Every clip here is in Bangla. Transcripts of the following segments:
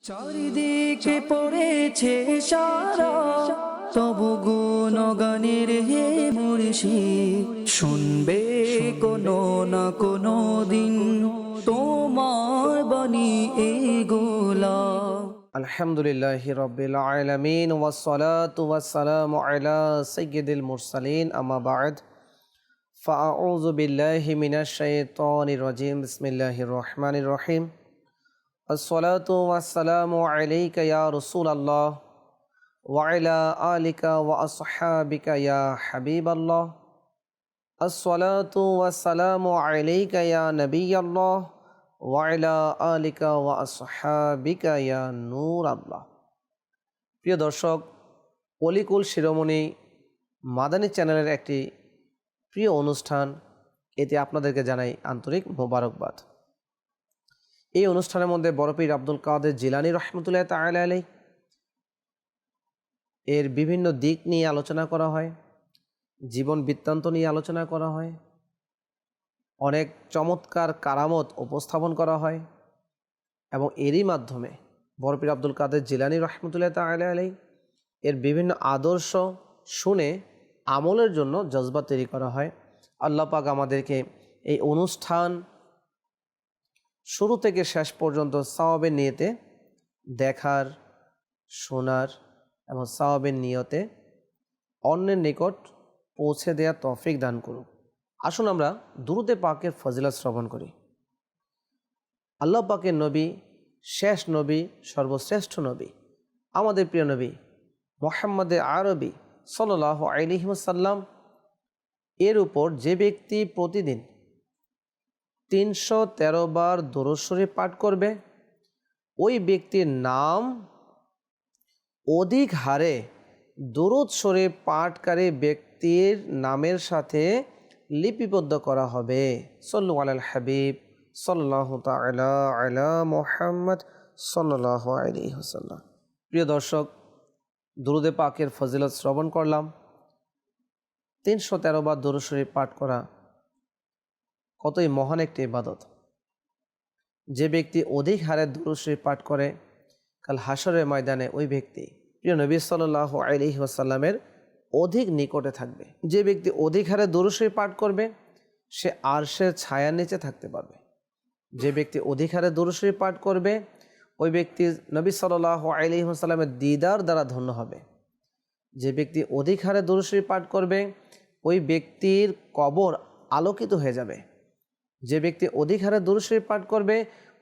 চারিদিকে পড়েছে সারা তবু গুণগানের হে মুর্শি শুনবে কোনো না কোনো দিন তোমার বাণী এগোলা الحمد لله رب العالمين والصلاة والسلام على سيد المرسلين أما بعد فأعوذ بالله من الشيطان الرجيم بسم الله الرحمن الرحيم الصلاة والسلام عليك يا رسول الله وعلى آلك وأصحابك يا حبيب الله الصلاة والسلام عليك يا نبي الله ওয়াইলা আলিকা ওয়া আসহাবিকা ইয়া নূর আল্লাহ প্রিয় দর্শক অলিকুল শিরোমণি মাদানী চ্যানেলের একটি প্রিয় অনুষ্ঠান এতে আপনাদেরকে জানাই আন্তরিক মোবারকবাদ এই অনুষ্ঠানের মধ্যে বড়পীর আব্দুল কাদের জিলানি রহমতুল্লাহ তাআলা আলাই এর বিভিন্ন দিক নিয়ে আলোচনা করা হয়, জীবন বৃত্তান্ত নিয়ে আলোচনা করা হয়, অনেক চমৎকার কারামত উপস্থাপন করা হয় এবং এরই মাধ্যমে বরপির আব্দুল কাদের জিলানি রহমতুল্লাহ তালা আলাই এর বিভিন্ন আদর্শ শুনে আমলের জন্য জজবা তৈরি করা হয়। আল্লাহ পাক আমাদেরকে এই অনুষ্ঠান শুরু থেকে শেষ পর্যন্ত সাওয়াবের নিয়তে দেখার, শোনার এবং সাওয়াবের নিয়তে অন্যের নিকট পৌঁছে দেওয়ার তফিক দান করুক। আসুন আমরা দুরুদে পাকের ফজিলা শ্রবণ করি। আল্লাহ পাকের নবী, শেষ নবী, সর্বশ্রেষ্ঠ নবী, আমাদের প্রিয় নবী মোহাম্মদে আরবি সাল্লাহ আলিহিমসাল্লাম এর উপর যে ব্যক্তি প্রতিদিন তিনশো তেরো বার দরস্বরী পাঠ করবে। ওই ব্যক্তির নাম অধিক হারে দরুদ পাঠকারী ব্যক্তির নামের সাথে লিপিবদ্ধ করা হবে। সল্লু আলাল হাবিব সাল্লাহ আলা মোহাম্মদ সাল্লাহ আলী হুসাল্লাম প্রিয় দর্শক, দুরুদে পাকের ফজিলত শ্রবণ করলাম। তিনশো তেরো বার দরুদ পাঠ করা কতই মহান একটি ইবাদত। যে ব্যক্তি অধিক হারে দুরুশ্রী পাঠ করে, কাল হাসরের ময়দানে ওই ব্যক্তি, প্রিয় নবী সাল্লাহ আলী অধিক নিকটে থাকবে। যে ব্যক্তি অধিক হারে দরুশরী পাঠ করবে, সে আরশের ছায়ার নিচে থাকতে পারবে। যে ব্যক্তি অধিক হারে দরুশরী পাঠ করবে, ওই ব্যক্তি নবী সাল্লাহ আলিহাসাল্লামের দিদার দ্বারা ধন্য হবে। যে ব্যক্তি অধিক হারে দরুশরী পাঠ করবে, ওই ব্যক্তির কবর আলোকিত হয়ে যাবে। যে ব্যক্তি অধিক হারে দরুশরী পাঠ করবে,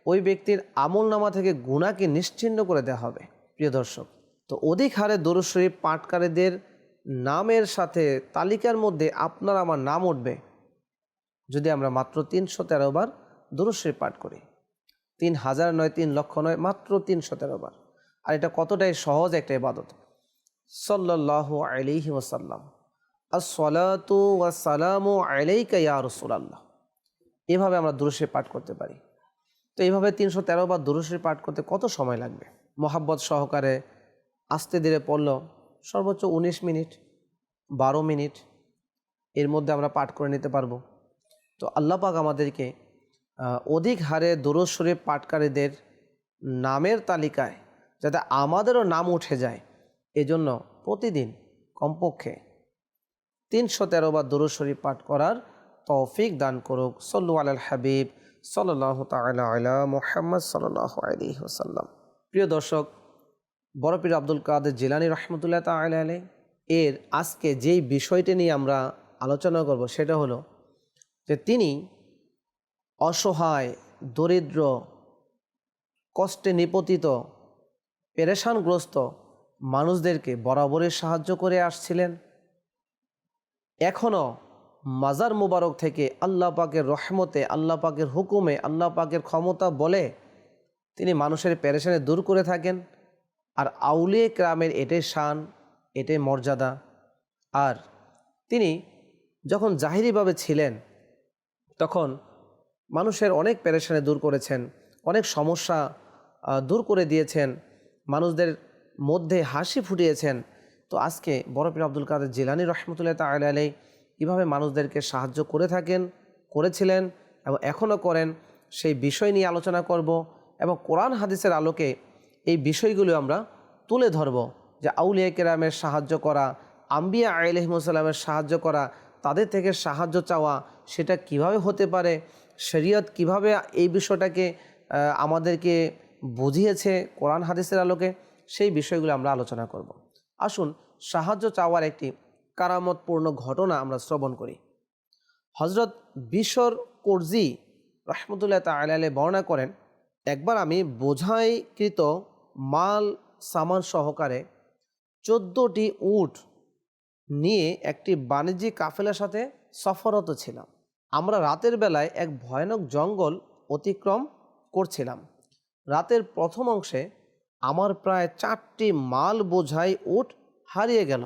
ওই ব্যক্তির আমল নামা থেকে গুণাকে নিশ্চিন্ন করে দেওয়া হবে। প্রিয় দর্শক, তো অধিক হারে দরুশরী পাঠকারীদের নামের সাথে তালিকার মধ্যে আপনার আমার নাম উঠবে। যদি আমরা মাত্র তিনশো তেরো বার দুরুশ্রী পাঠ করি, তিন হাজার নয় তিন লক্ষ নয়, মাত্র তিনশো তেরো বার। আর এটা কতটাই সহজ একটা ইবাদত। সাল্লাহ আলিহি ওসাল্লাম ওয়াসালামু আলাইকা ইয়া রসুলাল্লাহ। এভাবে আমরা দুরুশ্রী পাঠ করতে পারি। তো এইভাবে তিনশো তেরো বার দুরুশ্রী পাঠ করতে কত সময় লাগবে? মোহাব্বত সহকারে আস্তে ধীরে পড়ল, সর্বোচ্চ উনিশ মিনিট, বারো মিনিট এর মধ্যে আমরা পাঠ করে নিতে পারব। তো আল্লাহ পাক আমাদেরকে অধিক হারে দরজ শরীফ পাঠকারীদের নামের তালিকায় যাতে আমাদেরও নাম উঠে যায়, এজন্য প্রতিদিন কমপক্ষে তিনশো তেরো বার দরজ শরীফ পাঠ করার তৌফিক দান করুক। সল্লু আল হাবিব সাল্লাহ তালা মোহাম্মদ সাল্লাহ আলী ওসাল্লাম প্রিয় দর্শক বড়পীর আব্দুল কাদের জিলানি রহমতুল্লাহ তালে এর আজকে যেই বিষয়টি নিয়ে আমরা আলোচনা করব সেটা হলো যে তিনি অসহায়, দরিদ্র, কষ্টে নিপতিত, পেরেশানগ্রস্ত মানুষদেরকে বরাবরই সাহায্য করে আসছিলেন। এখনও মাজার মুবারক থেকে আল্লাহ পাকের রহমতে, আল্লাহ পাকের হুকুমে, আল্লাহ পাকের ক্ষমতা বলে তিনি মানুষের প্যারেশানে দূর করে থাকেন। আর আউলিয়ে ক্রামের এটাই শান, এটাই মর্যাদা। আর তিনি যখন জাহিরিভাবে ছিলেন, তখন মানুষের অনেক প্যারেশানে দূর করেছেন, অনেক সমস্যা দূর করে দিয়েছেন, মানুষদের মধ্যে হাসি ফুটিয়েছেন। তো আজকে বরফির আব্দুল কাদের জিলানি রহমতুল্লাহ তাল কীভাবে মানুষদেরকে সাহায্য করে থাকেন, করেছিলেন এবং এখনও করেন। সেই বিষয় নিয়ে আলোচনা করব এবং কোরআন হাদিসের আলোকে এই বিষয়গুলো আমরা তুলে ধরব যে আউলিয়া কেরামের সাহায্য করা, আম্বিয়া আলহিমসাল্লামের সাহায্য করা, তাদের থেকে সাহায্য চাওয়া, সেটা কীভাবে হতে পারে, শরীয়ত কীভাবে এই বিষয়টাকে আমাদেরকে বুঝিয়েছে কোরআন হাদিসের আলোকে, সেই বিষয়গুলো আমরা আলোচনা করব। আসুন, সাহায্য চাওয়ার একটি কারামতপূর্ণ ঘটনা আমরা শ্রবণ করি। হজরত বিশর করজি রহমতুল্লাহ তালে বর্ণনা করেন, একবার আমি বোঝাইকৃত মাল সামান সহকারে চোদ্দোটি উট নিয়ে একটি বাণিজ্যিক কাফেলার সাথে সফরত ছিলাম। আমরা রাতের বেলায় এক ভয়ানক জঙ্গল অতিক্রম করছিলাম। রাতের প্রথম অংশে আমার প্রায় চারটি মাল বোঝাই উট হারিয়ে গেল।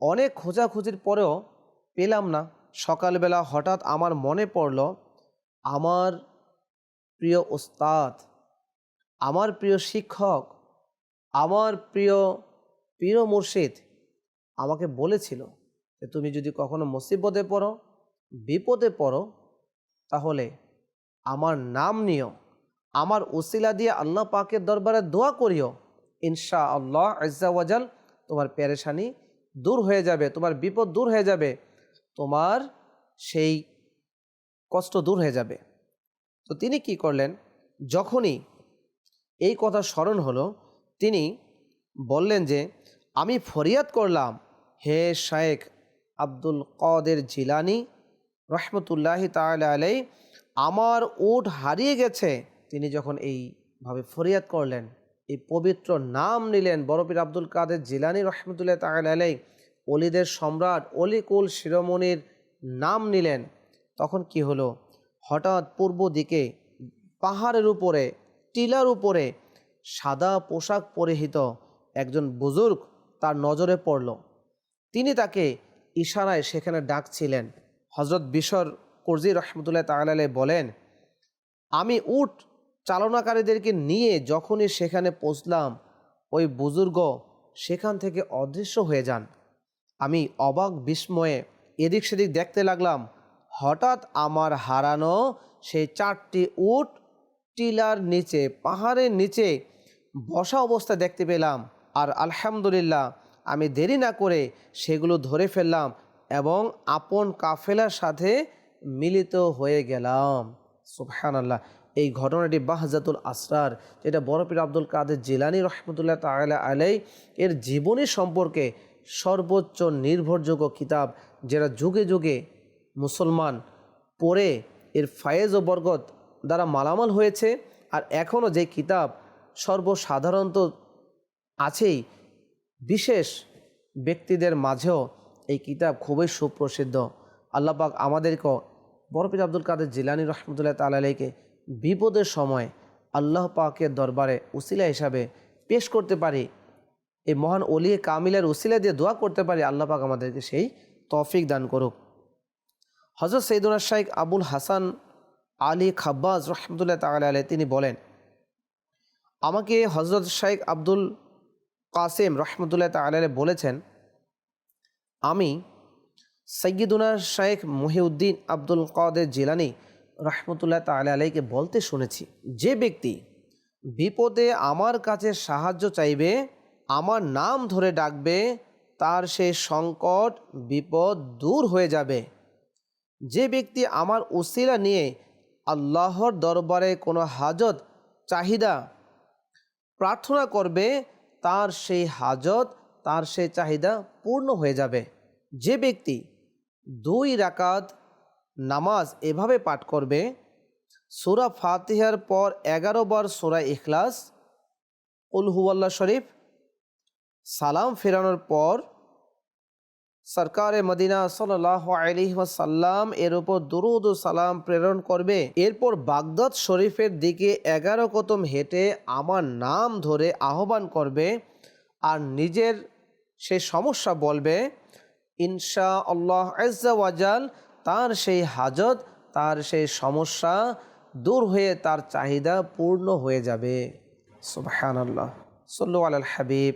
অনেক খোঁজাখুঁজির পরেও পেলাম না। সকালবেলা হঠাৎ আমার মনে পড়ল, আমার প্রিয় ওস্তাদ, আমার প্রিয় শিক্ষক, আমার প্রিয় প্রিয় মুর্শিদ আমাকে বলেছিল যে তুমি যদি কখনো মুসিবতে পড়ো, বিপদে পড়ো, তাহলে আমার নাম নিও। আমার ওসিলা দিয়ে আল্লাহ পাকের দরবারে দোয়া করিও। ইনশা আল্লাহ আজ্জাওয়াজাল তোমার পেরেশানি দূর হয়ে যাবে, তোমার বিপদ দূর হয়ে যাবে, তোমার সেই কষ্ট দূর হয়ে যাবে। তো তিনি কি করলেন? যখনই এই কথা স্মরণ হলো, তিনি বললেন যে, আমি ফরিয়াদ করলাম, হে শায়েখ আব্দুল কদের জিলানি, রহমতুল্লাহি তাআলা আলাই আমার উট হারিয়ে গেছে। তিনি যখন এইভাবে ফরিয়াদ করলেন এই পবিত্র নাম নিলেন বরফির আব্দুল কাদের জিলানি রহমতুল্লাহ তাআলা আলাই অলিদের সম্রাট অলিকুল শিরোমণির নাম নিলেন। তখন কি হলো? হঠাৎ পূর্ব দিকে পাহাড়ের উপরে, টিলার উপরে সাদা পোশাক পরিহিত একজন বুজুর্গ তার নজরে পড়ল। তিনি তাকে ইশারায় সেখানে ডাকছিলেন। হজরত বিশর করজি রহমতুল্লাহ তাআলা বলেন, আমি উট চালনাকারীদেরকে নিয়ে যখনই সেখানে পৌঁছলাম, ওই বুজুর্গ সেখান থেকে অদৃশ্য হয়ে যান। আমি অবাক বিস্ময়ে এদিক সেদিক দেখতে লাগলাম, হঠাৎ আমার হারানো সেই চারটি উট টিলার নিচে, পাহাড়ের নিচে বসা অবস্থা দেখতে পেলাম আর আলহামদুলিল্লাহ আমি দেরি না করে সেগুলো ধরে ফেললাম এবং আপন কাফেলার সাথে মিলিত হয়ে গেলাম। সুবহান আল্লাহ এই ঘটনাটি বাহজাতুল আসরার, যেটা বরফির আব্দুল কাদের জিলানি রহমতুল্লাহ তালা আলাই এর জীবনী সম্পর্কে সর্বোচ্চ নির্ভরযোগ্য কিতাব, যেটা যুগে যুগে মুসলমান পড়ে এর ফায়েজ ও বরগত দ্বারা মালামাল হয়েছে, আর এখনও যে কিতাব সর্বসাধারণত আছেই, বিশেষ ব্যক্তিদের মাঝেও এই কিতাব খুবই সুপ্রসিদ্ধ। আল্লাপাক আমাদেরকেও বরফির আব্দুল কাদের জিলানি রহমতুল্লাহ তালাইকে বিপদের সময় আল্লাহ পাকের দরবারে উসিলা হিসাবে পেশ করতে পারি। এই মহান অলিয়ে কামিলের উসিলা দিয়ে দোয়া করতে পারি, আল্লাহ পাক আমাদেরকে সেই তৌফিক দান করুক। হজরত সৈদুল্লাহ শাইক আবুল হাসান আলী খাব্বাজ রহমতুল্লাহ তালা আলাই তিনি বলেন, আমাকে হজরত শাইক আব্দুল কাসেম রহমতুল্লাহ তালাই বলেছেন, আমি সৈয়দুনা শাইখ মহিউদ্দিন আব্দুল কাদের জিলানি রহমতুল্লাহ তালা আলাইকে বলতে শুনেছি, যে ব্যক্তি বিপদে আমার কাছে সাহায্য চাইবে, আমার নাম ধরে ডাকবে, তার সেই সংকট, বিপদ দূর হয়ে যাবে। যে ব্যক্তি আমার উসিলা নিয়ে আল্লাহর দরবারে কোনো হাজত, চাহিদা প্রার্থনা করবে, তার সেই হাজত, তার সেই চাহিদা পূর্ণ হয়ে যাবে। যে ব্যক্তি দুই রাকাত নামাজ এভাবে পাঠ করবে, সুরা ফাতিহার পর এগারো বার সুরা ইখলাস উলহুয়াল্লা শরীফ, সালাম ফেরানোর পর সরকারে মদিনা সাল্লাহ আলিহাসাল্লাম এর উপর দুরুদ সালাম প্রেরণ করবে। এরপর বাগদাদ শরীফের দিকে এগারো কদম হেঁটে আমার নাম ধরে আহ্বান করবে আর নিজের সে সমস্যা বলবে ইনশা আল্লাহ আজ্জাওয়াজাল তার সেই হাজত, তার সেই সমস্যা দূর হয়ে তার চাহিদা পূর্ণ হয়ে যাবে। সুবহান আল্লাহ সল্লু আল হাবিব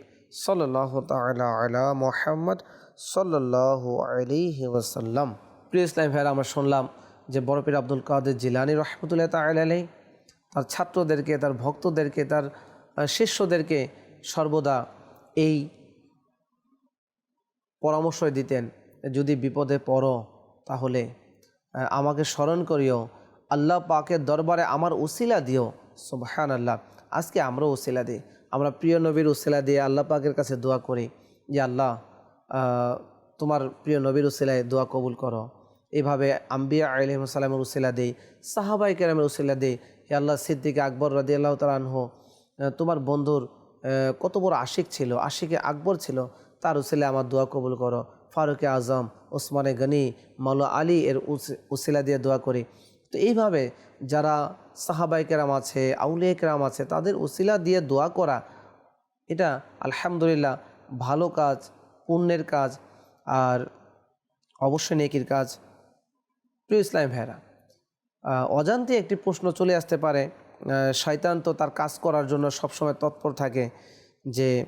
আলা মোহাম্মদ সাল্লাহ প্রিয় ইসলাম ভাইরা আমরা শুনলাম যে বরফির আব্দুল কাদের জিলানি রহমতুল্লাহ তালাই তার ছাত্রদেরকে, তার ভক্তদেরকে, তার শিষ্যদেরকে সর্বদা এই পরামর্শ দিতেন, যদি বিপদে পড়ো তাহলে আমাকে স্মরণ করিও, আল্লাহ পাকের দরবারে আমার উসিলা দিও। সুবহান আল্লাহ আজকে আমরাও উসিলা দিই। আমরা প্রিয় নবীর উসিলা দিয়ে আল্লাহ পাকের কাছে দোয়া করি, যে আল্লাহ তোমার প্রিয় নবীর উসিলায় দোয়া কবুল করো। এইভাবে আম্বিয়া আলহিমসাল্লামের উসিলা দেই সাহাবাই কেরামের উসিলা দেই, হে আল্লাহ সিদ্দিক আকবর রাদি আল্লাহ তালাহ তোমার বন্ধুর কত বড় আশিক ছিল, আশিকে আকবর ছিল, তার উসিলে আমার দোয়া কবুল করো। ফারুকে আজম, ওসমানে গনি, মাওলা আলী এর উস- উসিলা দিয়ে দোয়া করি। তো এইভাবে যারা সাহাবাই কেরাম আছে, আউলিয়া কেরাম আছে, তাদের উসিলা দিয়ে দোয়া করা, এটা আলহামদুলিল্লাহ ভালো কাজ, পুণ্যের কাজ আর অবশ্যই নেকির কাজ। প্রিয় ইসলাম ভাইরা অজান্তে একটি প্রশ্ন চলে আসতে পারে শয়তান তো তার কাজ করার জন্য সবসময় তৎপর থাকে যে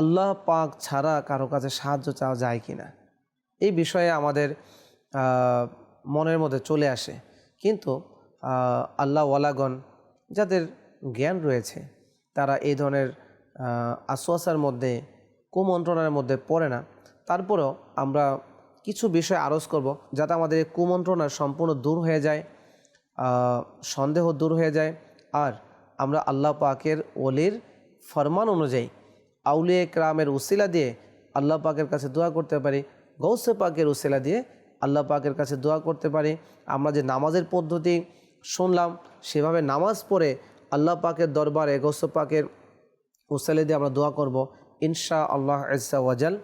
আল্লাহ পাক ছাড়া কারও কাছে সাহায্য চাওয়া যায় কি না এই বিষয়ে আমাদের মনের মধ্যে চলে আসে। কিন্তু আহ, আল্লাহ ওয়ালাগণ যাদের জ্ঞান রয়েছে তারা এই ধরনের আশ্বাসার মধ্যে কুমন্ত্রণার মধ্যে পড়ে না। তারপরেও আমরা কিছু বিষয় আরজ করব যাতে আমাদের এই কুমন্ত্রণা সম্পূর্ণ দূর হয়ে যায় সন্দেহ দূর হয়ে যায়। আর আমরা আল্লাহ পাকের ওলির ফরমান অনুযায়ী আউলিয়া ক্রামের উসিলা দিয়ে আল্লাহ পাকের কাছে দোয়া করতে পারি গৌসে পাকের উসিলা দিয়ে আল্লাহ পাকের কাছে দোয়া করতে পারি। আমরা যে নামাজের পদ্ধতি শুনলাম, সেভাবে নামাজ পড়ে আল্লাহ পাকের দরবারে গৌসে পাকের উসিলা দিয়ে আমরা দোয়া করব। ইনশা আল্লাহ ইসা ওয়াজাল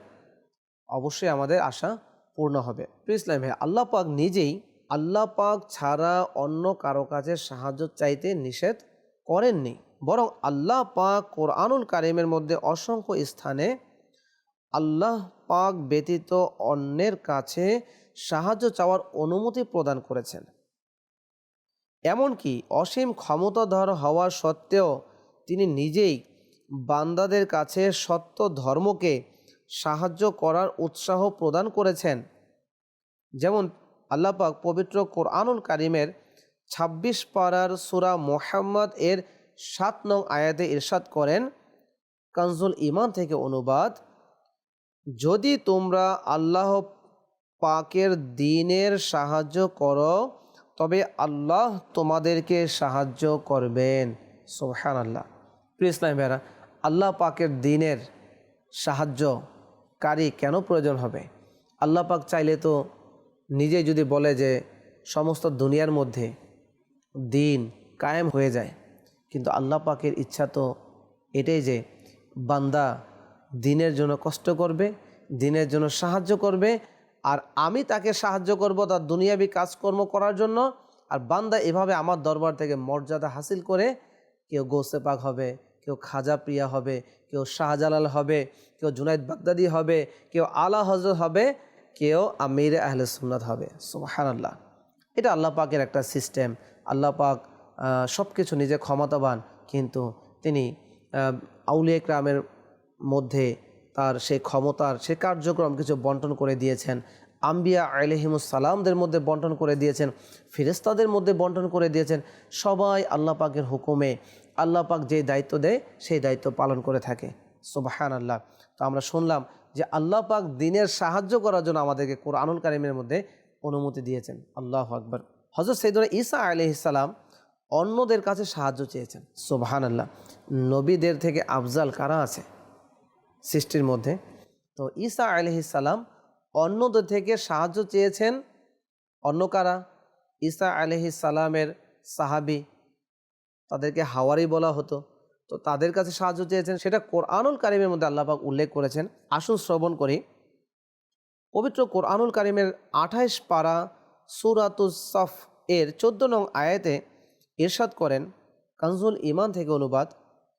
অবশ্যই আমাদের আশা পূর্ণ হবে। ইসলাম ভাই, আল্লাহ পাক নিজেই, আল্লাহ পাক ছাড়া অন্য কারও কাছে সাহায্য চাইতে নিষেধ করেননি। বরং আল্লাহ পাক কোরআনুল কারিমের মধ্যে অসংখ্য স্থানে আল্লাহ পাক ব্যতীত অন্যের কাছে সাহায্য চাওয়ার অনুমতি প্রদান করেছেন। এমনকি অসীম ক্ষমতাধর হওয়া সত্ত্বেও তিনি নিজেই বান্দাদের কাছে সত্য ধর্মকে সাহায্য করার উৎসাহ প্রদান করেছেন। যেমন আল্লাহ পাক পবিত্র কোরআনুল কারিমের ২৬ পাড়ার সুরা মোহাম্মদ এর সাত নং আয়াতে ইরশাদ করেন, কানজুল ইমান থেকে অনুবাদ, যদি তোমরা আল্লাহ পাকের দিনের সাহায্য করো, তবে আল্লাহ তোমাদেরকে সাহায্য করবেন। সোহান আল্লাহ প্রিয় ইসলাম ভাইরা আল্লাহ পাকের দিনের সাহায্যকারী কেন প্রয়োজন হবে? আল্লাহ পাক চাইলে তো নিজে যদি বলে যে সমস্ত দুনিয়ার মধ্যে দিন কায়েম হয়ে যায় কিন্তু আল্লাহ পাকের ইচ্ছা তো এটাই যে বান্দা দিনের জন্য কষ্ট করবে, দিনের জন্য সাহায্য করবে, আর আমি তাকে সাহায্য করব তার দুনিয়াবি কাজকর্ম করার জন্য, আর বান্দা এভাবে আমার দরবার থেকে মর্যাদা হাসিল করে কেউ গোসে পাক হবে, কেউ খাজা প্রিয়া হবে, কেউ শাহজালাল হবে, কেউ জুনাইদ বাগদাদি হবে, কেউ আলা হজরত হবে, কেউ আমির আহলে সুন্নাত হবে। সুবাহান আল্লাহ এটা আল্লাহ পাকের একটা সিস্টেম। আল্লাহ পাক সব কিছু নিজে ক্ষমতাবান, কিন্তু তিনি আউলিয়া ক্রামের মধ্যে তার সেই ক্ষমতার সে কার্যক্রম কিছু বন্টন করে দিয়েছেন। আম্বিয়া আলহিমুসালামদের মধ্যে বন্টন করে দিয়েছেন ফিরেস্তাদের মধ্যে বন্টন করে দিয়েছেন। সবাই আল্লাহ পাকের হুকুমে, আল্লাহ পাক যে দায়িত্ব দেয়, সেই দায়িত্ব পালন করে থাকে। সুবাহান আল্লাহ তো আমরা শুনলাম যে আল্লাহ পাক দিনের সাহায্য করার জন্য আমাদেরকে কোরআনুল কারিমের মধ্যে অনুমতি দিয়েছেন। আল্লাহ আকবর। হজরত সৈদুল ঈসা আলহিসাল্লাম অন্যদের কাছে সাহায্য চেয়েছেন। সোভান আল্লাহ নবীদের থেকে আফজাল কারা আছে? সৃষ্টির মধ্যে। তো ঈসা আলহিসাল্লাম অন্যদের থেকে সাহায্য চেয়েছেন অন্য কারা? ঈসা আলহিসাল্লামের সাহাবি। তাদেরকে হাওয়ারি বলা হতো। তো তাদের কাছে সাহায্য চেয়েছেন। সেটা কোরআনুল কারিমের মধ্যে আল্লাপাক উল্লেখ করেছেন। আসুন শ্রবণ করি। পবিত্র কোরআনুল কারিমের আঠাইশ পারা সুরাতুস সফ এর চোদ্দ নং আয়াতে ইরশাদ করেন, কানজুল ইমান থেকে অনুবাদ,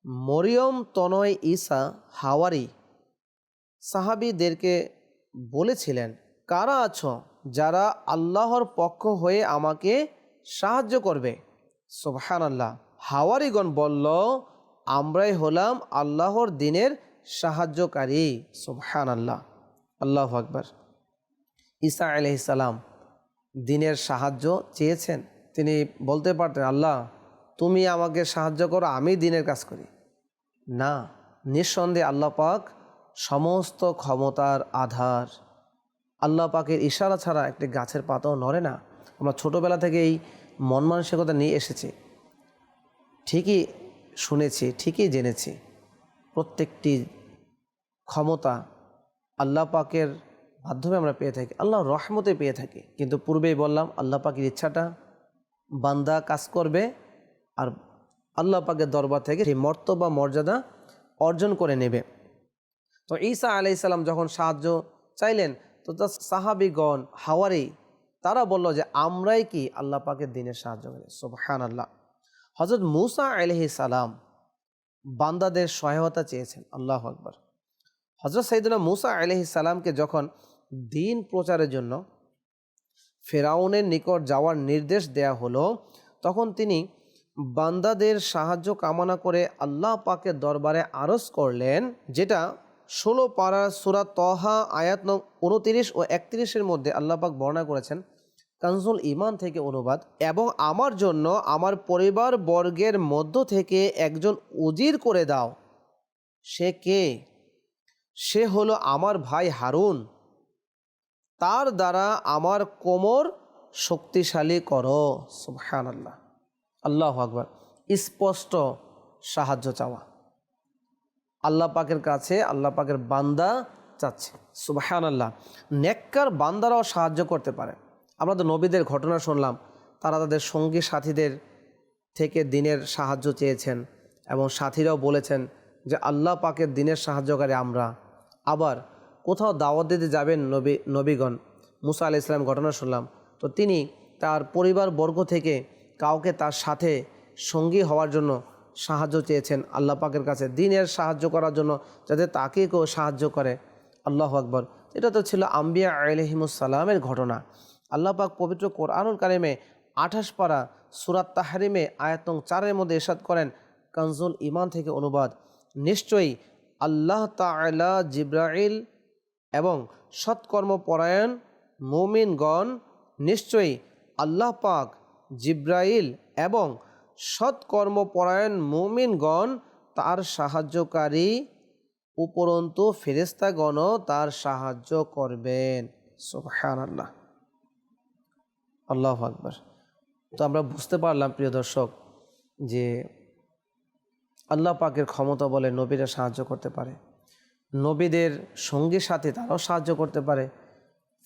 মরিয়ম তনয় ঈসা হাওয়ারি সাহাবিদেরকে বলেছিলেন, কারা আছো যারা আল্লাহর পক্ষ হয়ে আমাকে সাহায্য করবে? সোবহান আল্লাহ হাওয়ারিগণ বলল, আমরাই হলাম আল্লাহর দিনের সাহায্যকারী। সোবহান আল্লাহ আল্লাহ আকবর। ঈসা আলহিসাল্লাম দিনের সাহায্য চেয়েছেন। তিনি বলতে পারতেন, আল্লাহ, তুমি আমাকে সাহায্য করো, আমি দিনের কাজ করি। না, নিঃসন্দেহে আল্লাহ পাক সমস্ত ক্ষমতার আধার। আল্লাহ পাকের ইশারা ছাড়া একটি গাছের পাতাও নড়ে না। আমরা ছোটোবেলা থেকে এই মন মানসিকতা নিয়ে এসেছি। ঠিকই শুনেছি, ঠিকই জেনেছি। প্রত্যেকটি ক্ষমতা আল্লাহ পাকের মাধ্যমে আমরা পেয়ে থাকি আল্লাহ রহমতে পেয়ে থাকি। কিন্তু পূর্বেই বললাম, আল্লাহ পাকের ইচ্ছাটা বান্দা কাজ করবে আর আল্লাহ পাকের দরবার থেকে সেই মর্তবা মর্যাদা অর্জন করে নেবে। তো ঈসা আলাই সাল্লাম যখন সাহায্য চাইলেন, তো তার সাহাবিগণ, হাওয়ারি, তারা বলল যে, আমরাই কি আল্লাহ পাকের দিনের সাহায্য করি? সোবহান আল্লাহ হজরত মুসা আলহি সালাম বান্দাদের সহায়তা চেয়েছেন, আল্লাহ আকবর। হজরত সাইদুল্লাহ মুসা আলহি সালামকে যখন দিন প্রচারের জন্য ফেরাউনের নিকট যাওয়ার নির্দেশ দেয়া হলো, তখন তিনি বান্দাদের সাহায্য কামনা করে আল্লাহ পাকের দরবারে আরজ করলেন, যেটা ষোলো পাড়া সুরা তহা আয়াত নং উনতিরিশ ও একত্রিশের মধ্যে আল্লাহ পাক বর্ণনা করেছেন কানজুল ইমান থেকে অনুবাদ, এবং আমার জন্য আমার পরিবার বর্গের মধ্য থেকে একজন উজির করে দাও। সে কে? সে হলো আমার ভাই হারুন। তার দ্বারা আমার কোমর শক্তিশালী করো। সুবহান আল্লাহ আল্লাহ আকবর। স্পষ্ট সাহায্য চাওয়া। আল্লাহ পাকের কাছে আল্লাহ পাকের বান্দা চাচ্ছে। সুবহান আল্লাহ নেককার বান্দারাও সাহায্য করতে পারে। আমরা তো নবীদের ঘটনা শুনলাম। তারা তাদের সঙ্গী সাথীদের থেকে দিনের সাহায্য চেয়েছেন এবং সাথীরাও বলেছেন যে, আল্লাহ পাকের দিনের সাহায্যকারী আমরা। আবার কোথাও দাওয়াত দিতে যাবেন নবী, নবীগণ। মুসা আলাহ ইসলাম ঘটনা শুনলাম। তো তিনি তার পরিবার বর্গ থেকে কাউকে তার সাথে সঙ্গী হওয়ার জন্য সাহায্য চেয়েছেন আল্লাহ পাকের কাছে। দিনের সাহায্য করার জন্য যাতে তাকে কেউ সাহায্য করে। আল্লাহ আকবর। এটা তো ছিল আম্বিয়া আলহিমুসাল্লামের ঘটনা। আল্লাহ পাক পবিত্র কোরআনুল কারিমে আঠাশ পাড়া সুরাত তাহারিমে আয়াতং চারের মধ্যে এরশাদ করেন, কানজুল ইমান থেকে অনুবাদ। নিশ্চয়ই আল্লাহ তালা জিব্রাইল এবং সৎকর্মপরায়ণ মুমিনগণ নিশ্চয়ই আল্লাহ পাক জিব্রাইল এবং সৎকর্মপরায়ণ মুমিনগণ তার সাহায্যকারী উপরন্তু ফেরেস্তাগণও তার সাহায্য করবেন। সুবহান আল্লাহ আল্লাহ আকবর। তো আমরা বুঝতে পারলাম, প্রিয় দর্শক, যে আল্লাহ পাকের ক্ষমতা বলে নবীরা সাহায্য করতে পারে। নবীদের সঙ্গী সাথে তারাও সাহায্য করতে পারে।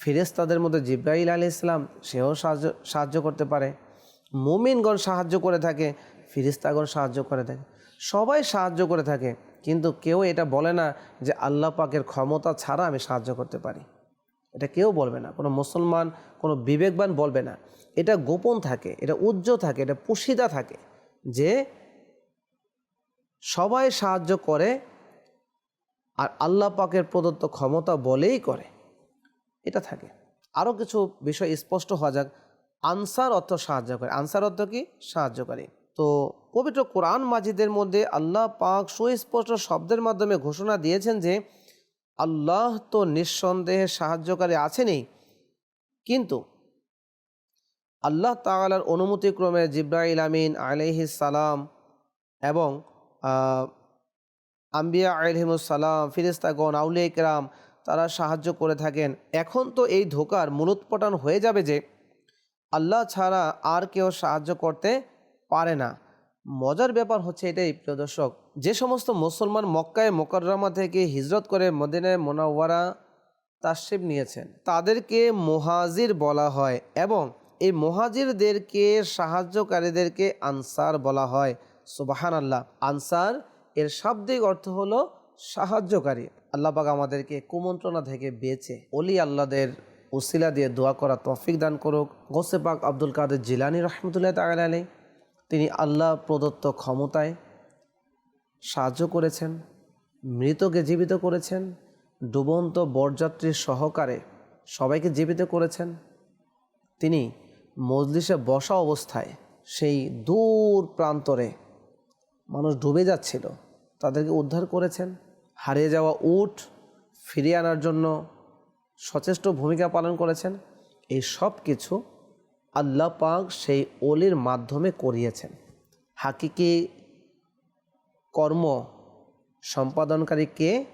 ফিরেস্তাদের মধ্যে জিব্রাইল আলী ইসলাম সেও সাহায্য সাহায্য করতে পারে। মুমিনগণ সাহায্য করে থাকে ফিরিস্তাগণ সাহায্য করে থাকে। সবাই সাহায্য করে থাকে, কিন্তু কেউ এটা বলে না যে আল্লাহ পাকের ক্ষমতা ছাড়া আমি সাহায্য করতে পারি। এটা কেউ বলবে না, কোনো মুসলমান, কোনো বিবেকবান বলবে না। এটা গোপন থাকে, এটা উজ্জ্ব থাকে, এটা পুষিদা থাকে যে সবাই সাহায্য করে আর আল্লাহ পাকের প্রদত্ত ক্ষমতা বলেই করে। এটা থাকে। আরও কিছু বিষয় স্পষ্ট হওয়া যাক। আনসার অর্থ সাহায্য করে আনসার অর্থ কি? সাহায্যকারী। তো পবিত্র কোরআন মাজিদের মধ্যে আল্লাহ পাক সুস্পষ্ট শব্দের মাধ্যমে ঘোষণা দিয়েছেন যে, আল্লাহ তো নিঃসন্দেহে সাহায্যকারী আছেনই। কিন্তু আল্লাহ তালার অনুমতিক্রমে জিব্রাইল আমিন আলহিস সালাম এবং আম্বিয়া আলহিমুসালাম ফিরিস্তাগণ, আউলিয়া ইকরাম, তারা সাহায্য করে থাকেন। এখন তো এই ধোকার মূলোৎপটান হয়ে যাবে যে, আল্লাহ ছাড়া আর কেউ সাহায্য করতে পারে না। মজার ব্যাপার হচ্ছে এটাই, প্রিয় দর্শক, যে সমস্ত মুসলমান মক্কায় মোকাররমা থেকে হিজরত করে মদিনায় মোনাওয়ারা তাশরিফ নিয়েছেন, তাদেরকে মোহাজির বলা হয় এবং এই মোহাজিরদেরকে, সাহায্যকারীদেরকে আনসার বলা হয়। সুবাহান আল্লাহ আনসার এর শাব্দিক অর্থ হলো সাহায্যকারী। আল্লাহ পাক আমাদেরকে কুমন্ত্রণা থেকে বেঁচে অলি আল্লাদের উসিলা দিয়ে দোয়া করা তফিক দান করুক। গোসে পাক আব্দুল কাদের জিলানি রহমতুল্লাহ তাল আলী তিনি আল্লাহ প্রদত্ত ক্ষমতায় সাহায্য করেছেন, মৃতকে জীবিত করেছেন, ডুবন্ত বরযাত্রীর সহকারে সবাইকে জীবিত করেছেন। তিনি মজলিসে বসা অবস্থায় সেই দূর প্রান্তরে মানুষ ডুবে যাচ্ছিল। তাদেরকে উদ্ধার করেছেন। হারিয়ে যাওয়া উট ফিরিয়ে আনার জন্য সচেষ্ট ভূমিকা পালন করেছেন। এই সব কিছু আল্লাহ পাক সেই অলির মাধ্যমে করিয়েছেন। হাকিকি কর্ম সম্পাদনকারী কে?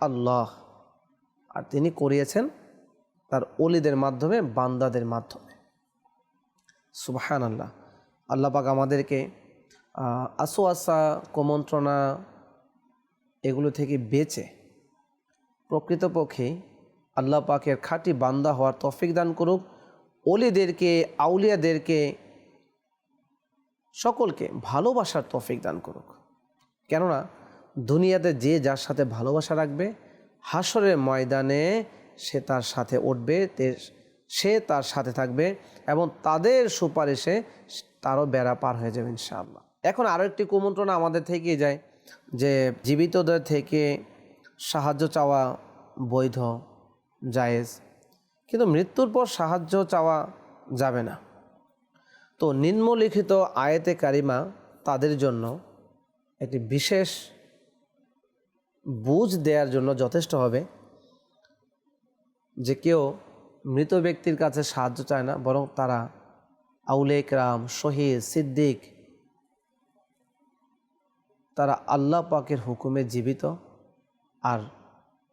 আল্লাহ। আর তিনি করিয়েছেন তার অলিদের মাধ্যমে, বান্দাদের মাধ্যমে। সুবাহান আল্লাহ আল্লাহ পাক আমাদেরকে আহ, আসো আসা কুমন্ত্রণা এগুলো থেকে বেঁচে। প্রকৃতপক্ষে আল্লাহ পাকের খাঁটি বান্দা হওয়ার তফিক দান করুক। অলিদেরকে আউলিয়াদেরকে সকলকে ভালোবাসার তফিক দান করুক। কেননা দুনিয়াতে যে যার সাথে ভালোবাসা রাখবে হাসরের ময়দানে সে তার সাথে উঠবে সে তার সাথে থাকবে এবং তাদের সুপারিশে তারও বেড়া পার হয়ে যাবে ইনশাআল্লাহ। এখন আরও একটি কুমন্ত্রণা আমাদের থেকেই যায় যে জীবিতদের থেকে সাহায্য চাওয়া বৈধ, জায়েজ। কিন্তু মৃত্যুর পর সাহায্য চাওয়া যাবে না। তো নিম্নলিখিত আয়েতে কারিমা তাদের জন্য একটি বিশেষ বুঝ দেওয়ার জন্য যথেষ্ট হবে যে কেউ মৃত ব্যক্তির কাছে সাহায্য চায় না, বরং তারা আউলে একরাম শহীদ, সিদ্দিক তারা আল্লাহ পাকের হুকুমে জীবিত। আর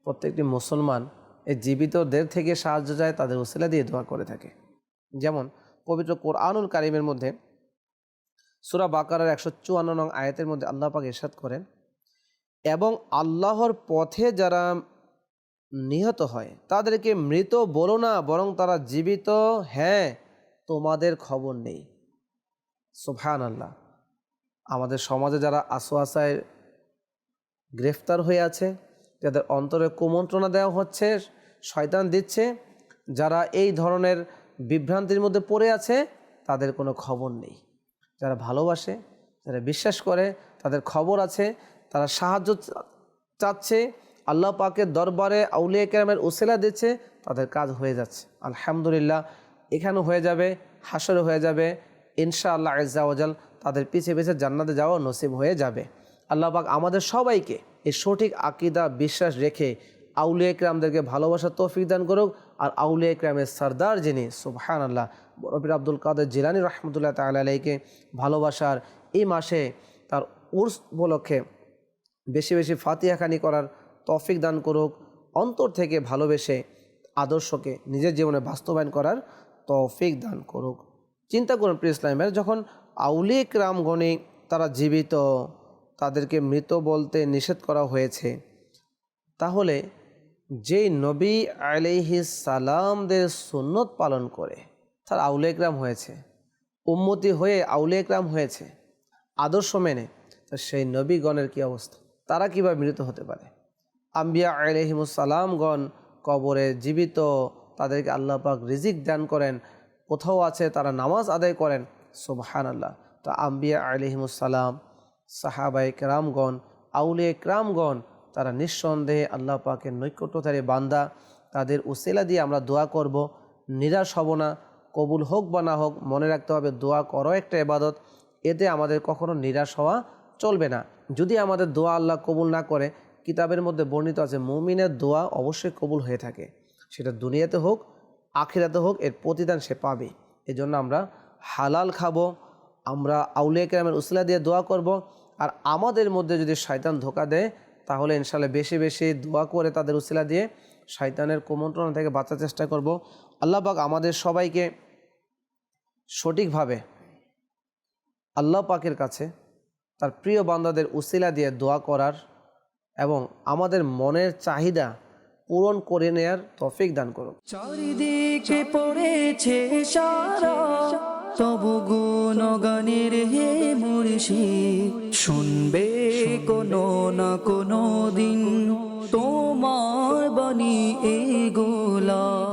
প্রত্যেকটি মুসলমান এই জীবিতদের থেকে সাহায্য চায়, তাদের উসিলা দিয়ে দোয়া করে থাকে। যেমন পবিত্র কোরআনুল কারিমের মধ্যে সুরা বাকারার একশো চুয়ান্ন নং আয়াতের মধ্যে আল্লাহ পাক ইরশাদ করেন, এবং আল্লাহর পথে যারা নিহত হয়, তাদেরকে মৃত বলো না, বরং তারা জীবিত হ্যাঁ তোমাদের খবর নেই। সুফহান আল্লাহ আমাদের সমাজে যারা আসো আশায় গ্রেফতার হয়ে আছে, যাদের অন্তরে কুমন্ত্রণা দেওয়া হচ্ছে, শয়তান দিচ্ছে, যারা এই ধরনের বিভ্রান্তির মধ্যে পড়ে আছে, তাদের কোনো খবর নেই। যারা ভালোবাসে, যারা বিশ্বাস করে, তাদের খবর আছে, তারা সাহায্য চাচ্ছে, আল্লাহ পাকের দরবারে আউলিয়া কেরামের উসেলা দিচ্ছে, তাদের কাজ হয়ে যাচ্ছে। আলহামদুলিল্লাহ, এখানেও হয়ে যাবে হাসরে হয়ে যাবে ইনশা আল্লাহ আজাল তাদের পিছিয়ে পিছিয়ে জান্নাতে যাওয়া নসিব হয়ে যাবে। আল্লাহ পাক আমাদের সবাইকে এই সঠিক আকিদা বিশ্বাস রেখে আউলিয়া ইকরামদেরকে ভালোবাসার তৌফিক দান করুক। আর আউলিয়া ইকরামের সর্দার যিনি সুবহান আল্লাহ বরফির আব্দুল কাদের জিলানি রহমতুল্লাহ তালা আলাইকে ভালোবাসার এই মাসে তার উর্স উপলক্ষে বেশি বেশি ফাতিহাখানি করার তৌফিক দান করুক। অন্তর থেকে ভালোবেসে আদর্শকে নিজের জীবনে বাস্তবায়ন করার তৌফিক দান করুক। চিন্তা করুন প্রিয় ইসলামের যখন আউলিক রামগণে তারা জীবিত, তাদেরকে মৃত বলতে নিষেধ করা হয়েছে। তাহলে যেই নবী আলাইহিস সালামদের সুন্নত পালন করে, তার আউলে একরাম হয়েছে, উম্মতি হয়ে আউলে একরাম হয়েছে, আদর্শ মেনে সেই নবীগণের কি অবস্থা? তারা কীভাবে মৃত হতে পারে? আম্বিয়া আলহিমুসালামগণ কবরে জীবিত, তাদেরকে আল্লাহ পাক রিজিক দান করেন, কোথাও আছে তারা নামাজ আদায় করেন সুবহান আল্লাহ তো আম্বিয়া আলহিমুসালাম সাহাবাই কেরামগণ, আউলিয়া ক্রামগণ, তারা নিঃসন্দেহে আল্লাহ পাকের নৈকট্যধারী বান্দা। তাদের উসিলা দিয়ে আমরা দোয়া করব। নিরাশ হব না, কবুল হোক বা না হোক, মনে রাখতে হবে দোয়া করো একটা এবাদত এতে আমাদের কখনো নিরাশ হওয়া চলবে না। যদি আমাদের দোয়া আল্লাহ কবুল না করে, কিতাবের মধ্যে বর্ণিত আছে, মুমিনের দোয়া অবশ্যই কবুল হয়ে থাকে। সেটা দুনিয়াতে হোক, আখিরাতে হোক, এর প্রতিদান সে পাবে। এজন্য আমরা হালাল খাব, আমরা আউলিয়া কেরামের উসলা দিয়ে দোয়া করব, আর আমাদের মধ্যে যদি শয়তান ধোকা দেয়, তাহলে ইনশাল্লাহ বেশি বেশি দোয়া করে তাদের উসিলা দিয়ে শয়তানের কুমন্ত্রণা থেকে বাঁচার চেষ্টা করব। আল্লাহ পাক আমাদের সবাইকে সঠিকভাবে আল্লাহ পাকের কাছে তার প্রিয় বান্দাদের উসিলা দিয়ে দোয়া করার এবং আমাদের মনের চাহিদা পূরণ করে নেয়ার তফিক দান করুক চারিদিকে পড়েছে সারা। তবু গুণগণের হে মুর্শি শুনবে কোনো না কোনো দিন তোমার বাণী এগুলা।